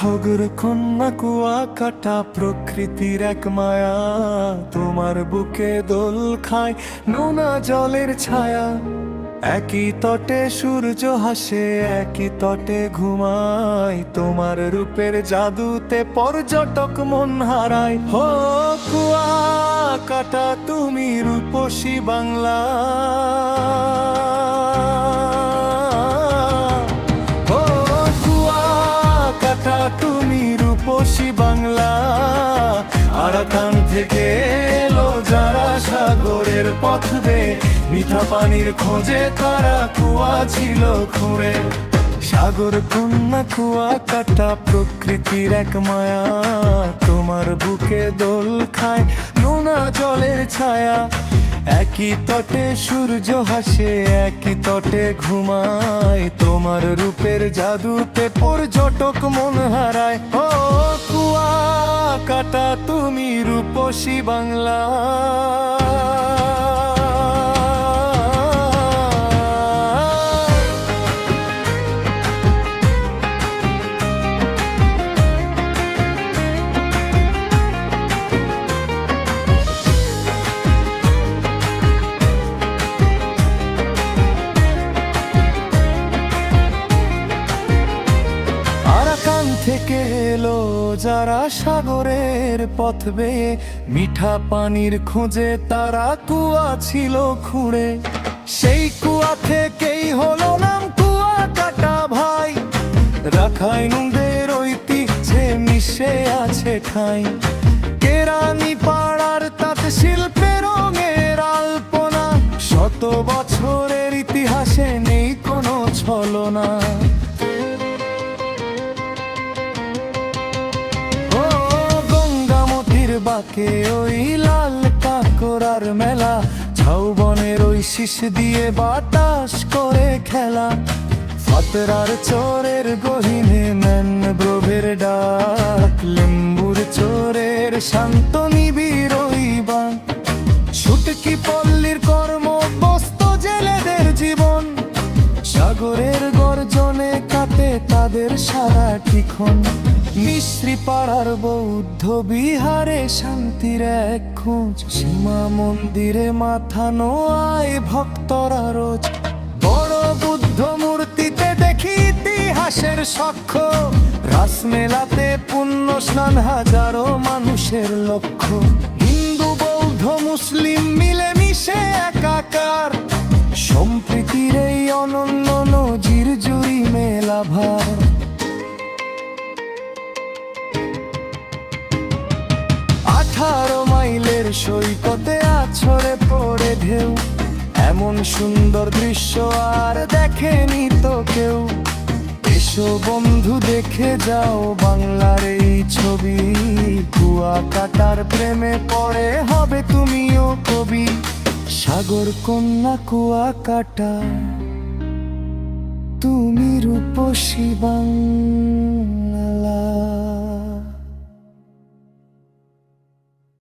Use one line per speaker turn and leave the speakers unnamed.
সাগর কন্যা কুয়া কাটা প্রকৃতির এক মায়া। তোমার বুকে দোল খায় নোনা জলের ছায়া। একই তটে সূর্য হাসে, একই তটে ঘুমায়। তোমার রূপের জাদুতে পর্যটক মন হারায়। হো কুয়া কাটা তুমি রূপসী বাংলা। রূপসী বাংলা। আরাকান থেকে এলো যারা সাগরের পথবে। মিঠা পানির খোঁজে তারা কুয়া ছিল খুঁড়ে। সাগর কন্যা কুয়া কাটা প্রকৃতির এক মায়া। তোমার বুকে দোল খায় নোনা জলের ছায়া। একই তটে সূর্য হাসে একই তটে ঘুমায়। তোমার রূপের জাদুতে পর্যটক মন হারায়। কাটা তুমি রূপসী বাংলা। থেকে এলো যারা সাগরের পথ বেয়ে। মিঠা পানির খোঁজে তারা কুয়া ছিল খুঁড়ে। সেই কুয়া থেকেই হলো নাম কুয়া কাটা ভাই। রাখাই নুদের ঐতিহ্যে মিশে আছে ঠাই। কেরানি পাড়ার তাঁত শিল্পে রঙের আলপনা। শত বছরের ইতিহাসে নেই কোনো ছলনা। বাকে ওই লাল কাকরার মেলা ঝাউবনের ওই শীষ দিয়ে বাতাস করে খেলা। ফাতরার চোরের গহিনে ম্যানগ্রোভের ডাক, লেম্বুর চোরের শান্ত বান। ছুটকি পল্লীর কর্ম বস্ত জেলেদের জীবন, সাগরের গর্জনে তাদের সারা টিখন মিশ্রি পাড়ার বৌদ্ধ বিহারে শান্তির এক খোঁজ। সীমা মন্দিরে মাথা নোয়ায় ভক্তরা রোজ। বড় বুদ্ধ মূর্তিতে দেখি ইতিহাসের সাক্ষ্য রাসমেলাতে পুণ্য স্নান হাজারো মানুষের লক্ষ্য। হিন্দু, বৌদ্ধ, মুসলিম মিলে মিশে একাকার। সম্প্রীতির এই অনন্য নজির জুড়ি মেলা সৈকতে আছড়ে পড়ে ঢেউ। এমন সুন্দর দৃশ্য আর দেখেনি তো কেউ। এসো বন্ধু, দেখে যাও বাংলার এই ছবি। কুয়া কাটার প্রেমে পড়ে হবে তুমিও কবি। সাগর, কন্যা কুয়া কাটা তুমি রূপসী বাংলা